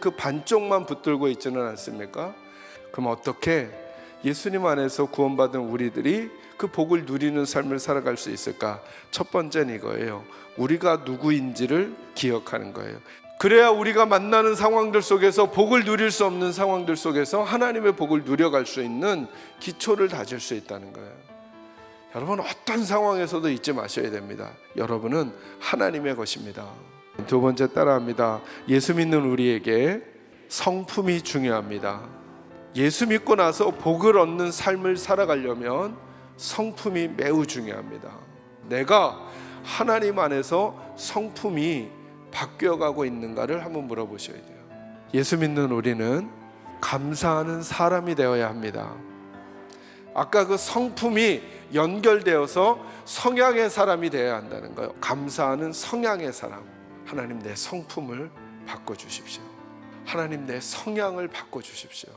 그 반쪽만 붙들고 있지는 않습니까? 그럼 어떻게 예수님 안에서 구원받은 우리들이 그 복을 누리는 삶을 살아갈 수 있을까? 첫 번째는 이거예요. 우리가 누구인지를 기억하는 거예요. 그래야 우리가 만나는 상황들 속에서 복을 누릴 수 없는 상황들 속에서 하나님의 복을 누려갈 수 있는 기초를 다질 수 있다는 거예요. 여러분 어떤 상황에서도 잊지 마셔야 됩니다. 여러분은 하나님의 것입니다. 두 번째 따라합니다. 예수 믿는 우리에게 성품이 중요합니다. 예수 믿고 나서 복을 얻는 삶을 살아가려면 성품이 매우 중요합니다. 내가 하나님 안에서 성품이 바뀌어가고 있는가를 한번 물어보셔야 돼요. 예수 믿는 우리는 감사하는 사람이 되어야 합니다. 아까 그 성품이 연결되어서 성향의 사람이 되어야 한다는 거예요. 감사하는 성향의 사람. 하나님 내 성품을 바꿔 주십시오. 하나님 내 성향을 바꿔 주십시오.